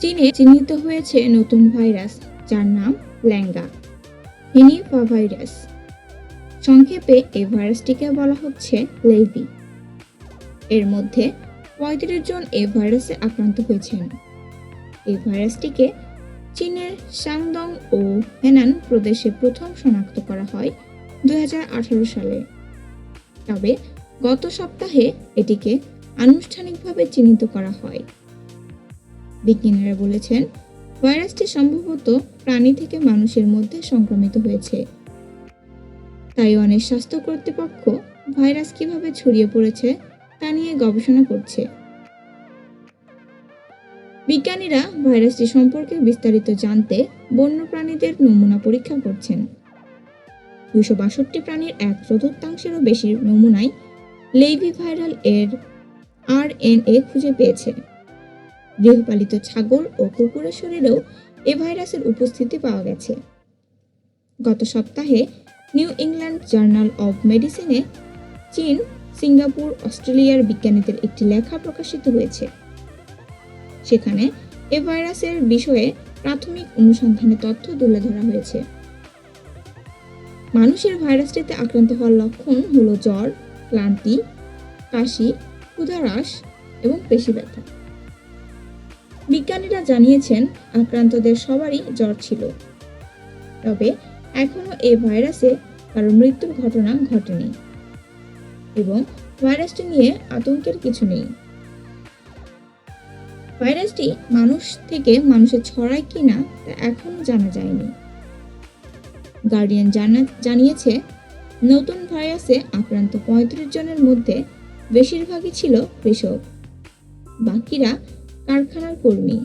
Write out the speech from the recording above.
চীনে চিহ্নিত হয়েছে নতুন ভাইরাস, যার নাম ল্যাঙ্গা হিনিফা ভাইরাস সংক্ষেপে এই ভাইরাসটিকে বলা হচ্ছে লেভি এর মধ্যে পঁয়ত্রিশ জন এই ভাইরাসে আক্রান্ত হয়েছেন। এই ভাইরাসটিকে চীনের সাংদং ও হেনান প্রদেশে প্রথম শনাক্ত করা হয় দু হাজার আঠারো সালে। তবে গত সপ্তাহে এটিকে আনুষ্ঠানিকভাবে চিহ্নিত করা হয়। বিজ্ঞানীরা বলেছেন, ভাইরাসটি সম্ভবত প্রাণী থেকে মানুষের মধ্যে সংক্রমিত হয়েছে। তাইওয়ানের স্বাস্থ্য কর্তৃপক্ষ ভাইরাস কীভাবে ছড়িয়ে পড়েছে তা নিয়ে গবেষণা করছে। বিজ্ঞানীরা ভাইরাসটি সম্পর্কে বিস্তারিত জানতে বন্য প্রাণীদের নমুনা পরীক্ষা করছেন। দুশো বাষট্টি প্রাণীর এক চতুর্থাংশেরও বেশি নমুনায় লেইভি ভাইরাল এর আর এন এ খুঁজে পেয়েছে। গৃহপালিত ছাগল ও কুকুরের শরীরেও এ ভাইরাসের উপস্থিতি পাওয়া গেছে। গত সপ্তাহে নিউ ইংল্যান্ড জার্নাল অব মেডিসিনে চীন, সিঙ্গাপুর, অস্ট্রেলিয়ার বিজ্ঞানীদের একটি লেখা প্রকাশিত হয়েছে। সেখানে এ ভাইরাসের বিষয়ে প্রাথমিক অনুসন্ধানে তথ্য তুলে ধরা হয়েছে। মানুষের ভাইরাসটিতে আক্রান্ত হওয়ার লক্ষণ হলো জ্বর, ক্লান্তি, কাশি ক্ষুধাহ্রাস এবং পেশি ব্যথা। বিজ্ঞানীরা জানিয়েছেন, আক্রান্তদের সবারই জ্বর ছিল। তবে এখনও এই ভাইরাসে কারও মৃত্যুর ঘটনা ঘটেনি এবং ভাইরাসটি নিয়ে আতঙ্কের কিছু নেই। ভাইরাসটি মানুষ থেকে মানুষে ছড়ায় কিনা তা এখনও জানা যায়নি। গার্ডিয়ান জানা জানিয়েছে, নতুন ভাইরাসে আক্রান্ত পঁয়ত্রিশ জনের মধ্যে বেশিরভাগই ছিল কৃষক। বাকিরা কারখানার কর্মী।